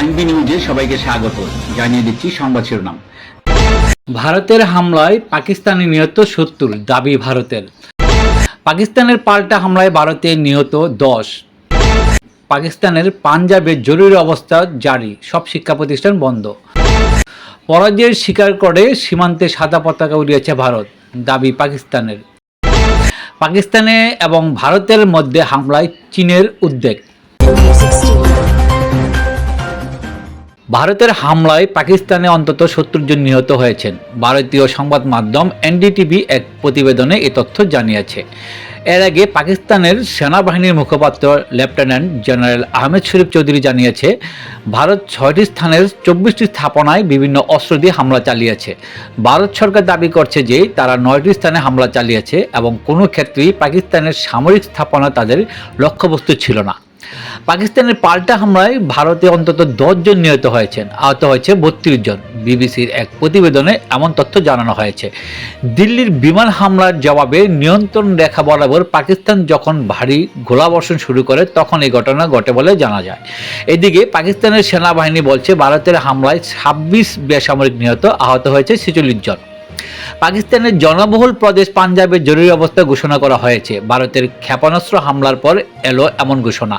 TV নিউজে সবাইকে স্বাগত। জানিয়ে দিচ্ছি সংবাদ শিরোনাম। ভারতের হামলায় পাকিস্তানি নিহত সত্তর, দাবি ভারতের। পাকিস্তানের পাল্টা হামলায় ভারতে নিহত দশ। পাকিস্তানের পাঞ্জাবে জরুরি অবস্থা জারি, সব শিক্ষা প্রতিষ্ঠান বন্ধ। পরাজয়ের স্বীকার করে সীমান্তে সাদা পতাকা উড়িয়েছে ভারত, দাবি পাকিস্তানের। পাকিস্তানে এবং ভারতের মধ্যে হামলায় চীনের উদ্বেগ। ভারতের হামলায় পাকিস্তানে অন্তত সত্তর জন নিহত হয়েছেন। ভারতীয় সংবাদ মাধ্যম এনডিটিভি এক প্রতিবেদনে এ তথ্য জানিয়েছে। এর আগে পাকিস্তানের সেনাবাহিনীর মুখপাত্র লেফটেন্যান্ট জেনারেল আহমেদ শরীফ চৌধুরী জানিয়েছে, ভারত ছয়টি স্থানের চব্বিশটি স্থাপনায় বিভিন্ন অস্ত্র দিয়ে হামলা চালিয়েছে। ভারত সরকার দাবি করছে যে তারা নয়টি স্থানে হামলা চালিয়েছে এবং কোনো ক্ষেত্রেই পাকিস্তানের সামরিক স্থাপনা তাদের লক্ষ্যবস্তু ছিল না। পাকিস্তানের পাল্টা হামলায় ভারতে অন্তত জন নিহত হয়েছেন। আহত হয়েছে বত্রিশ জন। বিবিসির এক প্রতিবেদনে এমন তথ্য জানানো হয়েছে। দিল্লির বিমান হামলার জবাবে নিয়ন্ত্রণ রেখা বরাবর পাকিস্তান যখন ভারী গোলাবর্ষণ শুরু করে, তখন এই ঘটনা ঘটে বলে জানা যায়। এদিকে পাকিস্তানের সেনাবাহিনী বলছে, ভারতের হামলায় ছাব্বিশ বেসামরিক নিহত, আহত হয়েছে ছেচল্লিশ জন। পাকিস্তানের জনবহুল প্রদেশ পাঞ্জাবে জরুরি অবস্থা ঘোষণা করা হয়েছে। ভারতের ক্ষেপণাস্ত্র হামলার পর এলো এমন ঘোষণা।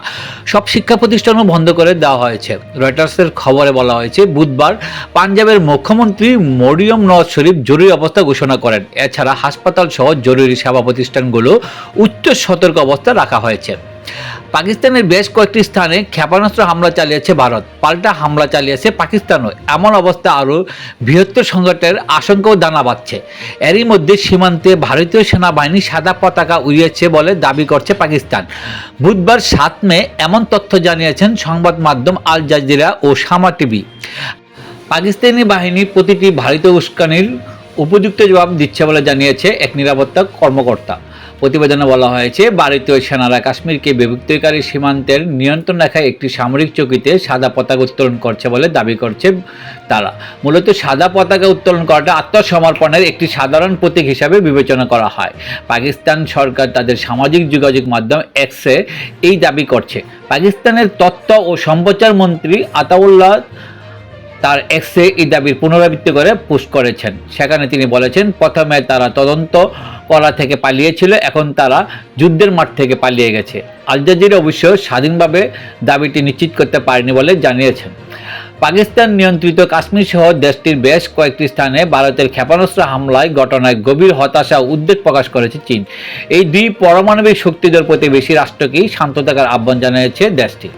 সব শিক্ষা প্রতিষ্ঠানও বন্ধ করে দেওয়া হয়েছে। রয়টার্সের খবরে বলা হয়েছে, বুধবার পাঞ্জাবের মুখ্যমন্ত্রী মরিয়ম নওয়াজ শরীফ জরুরি অবস্থা ঘোষণা করেন। এছাড়া হাসপাতাল সহ জরুরি সেবা প্রতিষ্ঠানগুলো উচ্চ সতর্ক অবস্থা রাখা হয়েছে। পাকিস্তানের বেশ কয়েকটি স্থানে ক্ষেপণাস্ত্র হামলা চালিয়েছে ভারত। পাল্টা হামলা চালিয়েছে পাকিস্তানও। এমন অবস্থা আরও বৃহত্তর সংকটের আশঙ্কাও দানা বাঁধছে। এরই মধ্যে সীমান্তে ভারতীয় সেনাবাহিনী সাদা পতাকা উড়িয়েছে বলে দাবি করছে পাকিস্তান। বুধবার সাত মে এমন তথ্য জানিয়েছেন সংবাদ মাধ্যম আল জাজিরা ও সামা টিভি। পাকিস্তানি বাহিনী প্রতিটি ভারতীয় উস্কানির উপযুক্ত জবাব দিচ্ছে বলে জানিয়েছে এক নিরাপত্তা কর্মকর্তা। প্রতিবেদনে বলা হয়েছে, ভারতীয় সেনারা কাশ্মীরকে বিভক্তিকারী সীমান্তের নিয়ন্ত্রণ রেখায় একটি সামরিক চৌকিতে সাদা পতাকা উত্তোলন করছে বলে দাবি করছে তারা। মূলত সাদা পতাকা উত্তোলন করাটা আত্মসমর্পণের একটি সাধারণ প্রতীক হিসাবে বিবেচনা করা হয়। পাকিস্তান সরকার তাদের সামাজিক যোগাযোগ মাধ্যম এক্সে এই দাবি করছে। পাকিস্তানের তথ্য ও সম্প্রচার মন্ত্রী আতাউল্লাহ তার এক্সে এই দাবির পুনরাবৃত্তি করে পোস্ট করেছেন। সেখানে তিনি বলেছেন, প্রথমে তারা তদন্ত করা থেকে পালিয়েছিল, এখন তারা যুদ্ধের মাঠ থেকে পালিয়ে গেছে। আল জাজিরা অবশ্য স্বাধীনভাবে দাবিটি নিশ্চিত করতে পারেনি বলে জানিয়েছেন। পাকিস্তান নিয়ন্ত্রিত কাশ্মীর সহ দেশটির বেশ কয়েকটি স্থানে ভারতের ক্ষেপণাস্ত্র হামলায় ঘটনায় গভীর হতাশা উদ্বেগ প্রকাশ করেছে চীন। এই দুই পারমাণবিক শক্তিদের প্রতিবেশী রাষ্ট্রকেই শান্ত থাকার আহ্বান জানিয়েছে দেশটি।